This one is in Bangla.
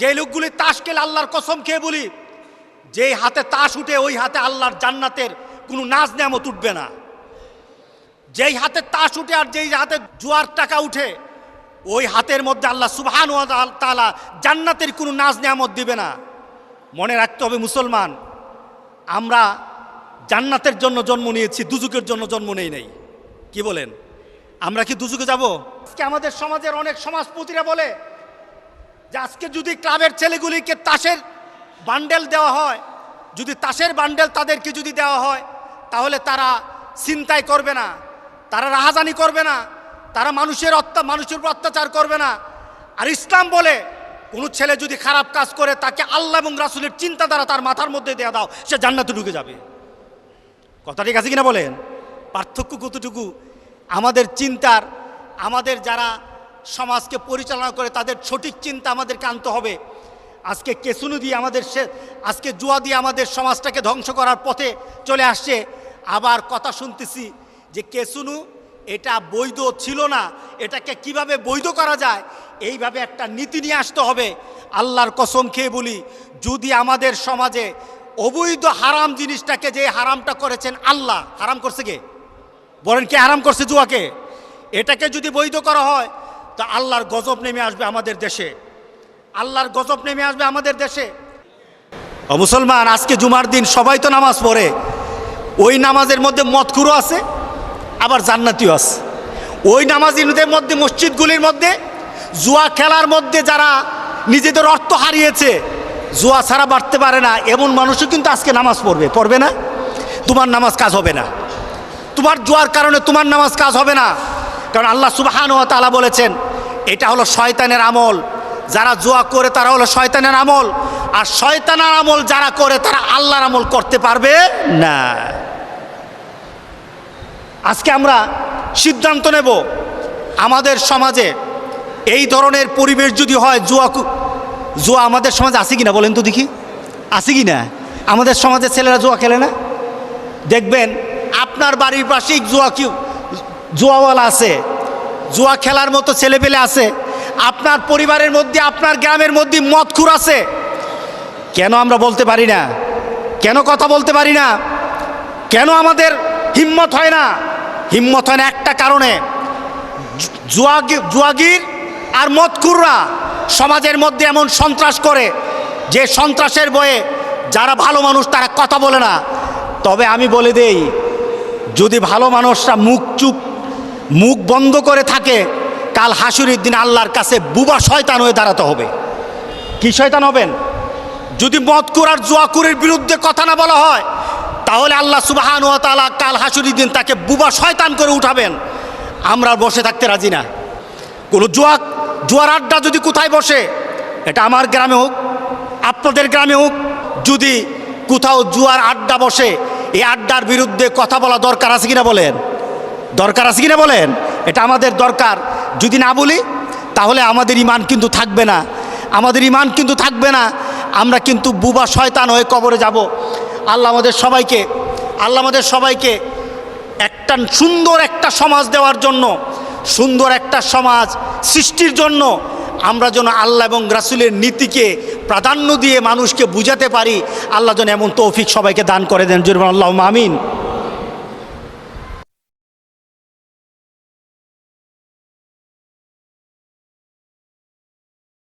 যে লোকগুলি তাস খেলে আল্লাহর কসম খেয়ে বলি, যেই হাতে তাস উঠে ওই হাতে আল্লাহর জান্নাতের কোনো নাজ নেমত উঠবে না। যেই হাতে তাস উঠে আর যেই হাতে জুয়ার টাকা উঠে, ওই হাতের মধ্যে আল্লাহ সুবহান তাআলা জান্নাতের কোনো নাজ নেয়ামত দিবে না। মনে রাখতে হবে মুসলমান, আমরা জান্নাতের জন্য জন্ম নিয়েছি দুজুকের জন্য জন্ম নেই নেই। কি বলেন? আমরা কি দুজুকে যাব? আজকে আমাদের সমাজের অনেক সমাজপতিরা বলে যে আজকে যদি ক্লাবের ছেলেগুলিকে তাসের বান্ডেল দেওয়া হয়, যদি তাসের বান্ডেল তাদেরকে যদি দেওয়া হয়, তাহলে তারা চিন্তাই করবে না, তারা রাহাজানি করবে না, তারা মানুষের অত্যা, মানুষের উপর অত্যাচার করবে না। আর ইসলাম বলে, কোনো ছেলে যদি খারাপ কাজ করে, তাকে আল্লাহ এবং রাসুলের চিন্তা দ্বারা তার মাথার মধ্যে দেওয়া দাও, সে জান্নাতে ঢুকে যাবে। কথা ঠিক আছে কিনা বলেন? পার্থক্য কতটুকু? আমাদের চিন্তার, আমাদের যারা সমাজকে পরিচালনা করে তাদের সঠিক চিন্তা আমাদেরকে আনতে হবে। আজকে কেসুনু দিয়ে আমাদের সে, আজকে জুয়া দিয়ে আমাদের সমাজটাকে ধ্বংস করার পথে চলে আসছে। আবার কথা শুনতেছি যে কেসুনু এটা বৈধ ছিল না, এটাকে কীভাবে বৈধ করা যায়, এইভাবে একটা নীতি নিয়ে আসতে হবে। আল্লাহর কসম খেয়ে বলি, যদি আমাদের সমাজে অবৈধ হারাম জিনিসটাকে যে হারামটা করেছেন আল্লাহ, হারাম করছে কে? বলেন কে হারাম করছে জুয়াকে? এটাকে যদি বৈধ করা হয় তো আল্লাহর গজব নেমে আসবে আমাদের দেশে। আল্লাহর গজব নেমে আসবে আমাদের দেশে। মুসলমান, আজকে জুমার দিন সবাই তো নামাজ পড়ে। ওই নামাজের মধ্যে মদকুরও আছে, আবার জান্নাতিও আছে। ওই নামাজিদের মধ্যে, মসজিদগুলির মধ্যে, জুয়া খেলার মধ্যে যারা নিজেদের অর্থ হারিয়েছে, জুয়া ছাড়া বাড়তে পারে না। এমন মানুষও কিন্তু আজকে নামাজ পড়বে। পড়বে না? তোমার নামাজ কাজ হবে না। তোমার জোয়ার কারণে তোমার নামাজ কাজ হবে না। কারণ আল্লাহ সুবাহান ও তালা বলেছেন এটা হলো শয়তানের আমল। যারা জোয়া করে, তারা হলো শয়তানের আমল। আর শয়তানের আমল যারা করে, তারা আল্লাহর আমল করতে পারবে না। আজকে আমরা সিদ্ধান্ত নেব, আমাদের সমাজে এই ধরনের পরিবেশ যদি হয়, জুয়া কু- জুয়া আমাদের সমাজে আছে কিনা বলেন তো দেখি। আছে কিনা? আমাদের সমাজে ছেলেরা জুয়া খেলে না? দেখবেন, আপনার বাড়ির পাশেই জুয়া কি জুয়াওয়ালা আছে। জুয়া খেলার মতো ছেলেপেলে আছে। আপনার পরিবারের মধ্যে, আপনার গ্রামের মধ্যে মদখুর আছে। কেন আমরা বলতে পারি না? কেন কথা বলতে পারি না? কেন আমাদের হিম্মত হয় না? হিম্মত হয় না একটা কারণে। জুয়াগির আর মদকুররা সমাজের মধ্যে এমন সন্ত্রাস করে, যে সন্ত্রাসের বয়ে যারা ভালো মানুষ তারা কথা বলে না। তবে আমি বলে দেই, যদি ভালো মানুষরা মুখ চুপ মুখ বন্ধ করে থাকে, কাল হাসুরির দিন আল্লাহর কাছে বুবা শয়তান হয়ে দাঁড়াতে হবে। কি শয়তান হবেন? যদি মদকুর আর জুয়াকুরের বিরুদ্ধে কথা না বলা হয়, তাহলে আল্লাহ সুবাহান ও তালা কাল হাসুরির দিন তাকে বুবা শয়তান করে উঠাবেন। আমরা বসে থাকতে রাজি না। কোনো জুয়া, জুয়ার আড্ডা যদি কোথায় বসে, এটা আমার গ্রামে হোক, আপনাদের গ্রামে হোক, যদি কোথাও জুয়ার আড্ডা বসে, এই আড্ডার বিরুদ্ধে কথা বলা দরকার আছে কিনা বলেন? দরকার আছে কিনা বলেন? এটা আমাদের দরকার। যদি না বলি, তাহলে আমাদের ইমান কিন্তু থাকবে না। আমাদের ইমান কিন্তু থাকবে না। আমরা কিন্তু বুবা শয়তান হয়ে কবরে যাব। আল্লাহ আমাদের সবাইকে, আল্লাহ আমাদের সবাইকে একটা সুন্দর একটা সমাজ দেওয়ার জন্য, সুন্দর একটা সমাজ সৃষ্টির জন্য আমরা যেন আল্লাহ এবং রাসুলের নীতিকে প্রাধান্য দিয়ে মানুষকে বুঝাতে পারি। আল্লাহ যেন এমন তৌফিক সবাইকে দান করে দেন। জুরবান আল্লাহ আমিন।